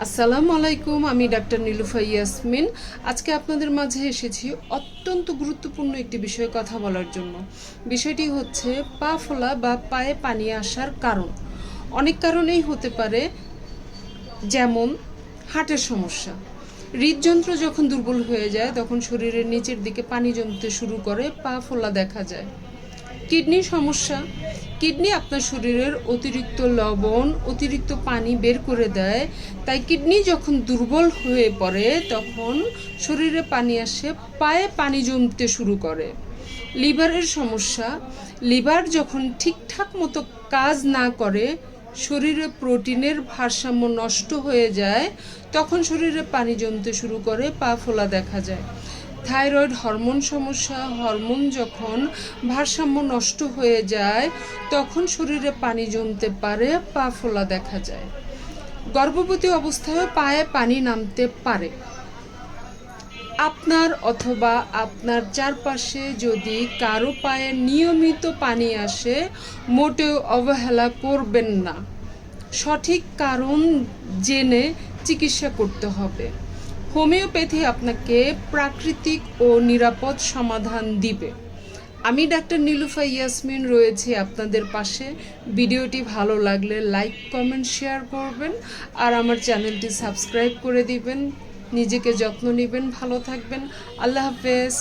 আসসালামু আলাইকুম, আমি ডাক্তার নীলুফা ইয়াসমিন। আজকে আপনাদের মাঝে এসেছি অত্যন্ত গুরুত্বপূর্ণ একটি বিষয়ে কথা বলার জন্য। বিষয়টি হচ্ছে পা ফোলা বা পায়ে পানি আসার কারণ। অনেক কারণেই হতে পারে, যেমন হার্টের সমস্যা। হৃদযন্ত্র যখন দুর্বল হয়ে যায়, তখন শরীরের নিচের দিকে পানি জমতে শুরু করে, পা ফোলা দেখা যায়। কিডনির সমস্যা কিডনি আপনার শরীরের অতিরিক্ত লবণ, অতিরিক্ত পানি বের করে দেয়। তাই কিডনি যখন দুর্বল হয়ে পড়ে, তখন শরীরে পানি আসে, পায়ে পানি জমতে শুরু করে। লিভারের সমস্যা, লিভার যখন ঠিকঠাক মতো কাজ না করে, শরীরে প্রোটিনের ভারসাম্য নষ্ট হয়ে যায়, তখন শরীরে পানি জমতে শুরু করে, পা ফোলা দেখা যায়। থাইরয়েড হরমোন সমস্যা, হরমোন যখন ভারসাম্য নষ্ট হয়ে যায়, তখন শরীরে পানি জমতে পারে, পা ফোলা দেখা যায়। গর্ভবতী অবস্থায় পায়ে পানি নামতে পারে। আপনার অথবা আপনার চারপাশে যদি কারও পায়ে নিয়মিত পানি আসে, মোটেও অবহেলা করবেন না। সঠিক কারণ জেনে চিকিৎসা করতে হবে। হোমিওপ্যাথি আপনাকে প্রাকৃতিক ও নিরাপদ সমাধান দিবে। আমি ডাক্তার নীলুফা ইয়াসমিন রয়েছি আপনাদের পাশে। ভিডিওটি ভালো লাগলে লাইক, কমেন্ট, শেয়ার করবেন আর আমার চ্যানেলটি সাবস্ক্রাইব করে দিবেন। নিজেকে যত্ন নেবেন, ভালো থাকবেন। আল্লাহ হাফেজ।